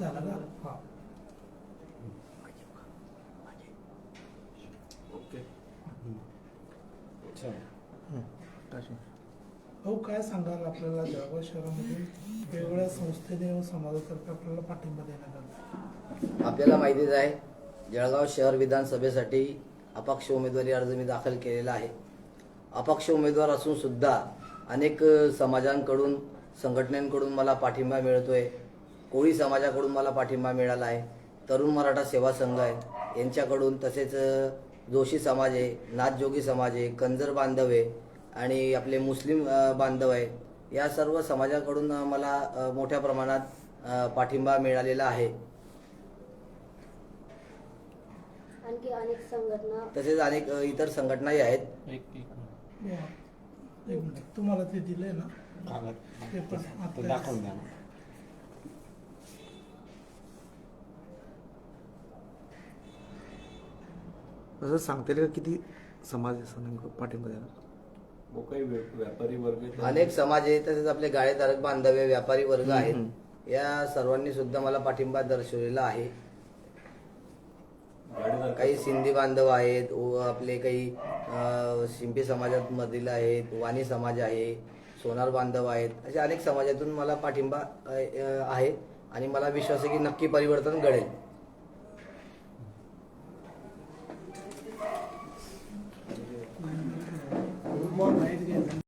झालं हा. ओके. अच्छा भाऊ काय सांगाल आपल्याला जळगाव शहरामध्ये? वेगवेगळ्या संस्थेने व समाजातर्फे आपल्याला पाठिंबा देण्यात आला. आपल्याला माहितीच आहे जळगाव शहर विधानसभेसाठी अपक्ष उमेदवारी अर्ज मी दाखल केलेला आहे. अपक्ष उमेदवार असून सुद्धा अनेक समाजांकडून संघटनांकडून मला पाठिंबा मिळतोय. कोळी समाजाकडून मला पाठिंबा मिळाला आहे. तरुण मराठा सेवा संघ आहे. यांच्याकडून तसेच जोशी समाज आहे नाथजोगी समाज आहे कंजर बांधव आहे आणि आपले मुस्लिम बांधव आहे. या सर्व समाजाकडून मला मोठ्या प्रमाणात पाठिंबा मिळालेला आहे. आणखी अनेक संघटना तसेच अनेक इतर संघटनाही आहेत. एक एक वा. एक मिनिट. तुम्हाला ते दिलंय ना? कागद ते पण ते आता- दाखवून द्या असं सांगता येईल का? किती समाज आहे असं नेमकं पाठिंबा देणार? वो काही व्या- व्यापारी वर्ग. अनेक समाज आहे तसेच आपले गाळेधारक बांधव व्यापारी वर्ग आहेत. या सर्वांनी सुद्धा मला पाठिंबा दर्शवलेला आहे. गाडीदार काही सिंधी बांधव आहेत व आपले काही अ, शिंपी समाजात मधील आहेत वाणी समाज आहे सोनार बांधव आहेत. अशा अनेक समाजातून मला पाठिंबा अ, अ, आहे. आणि मला विश्वास आहे की नक्की परिवर्तन घडेल.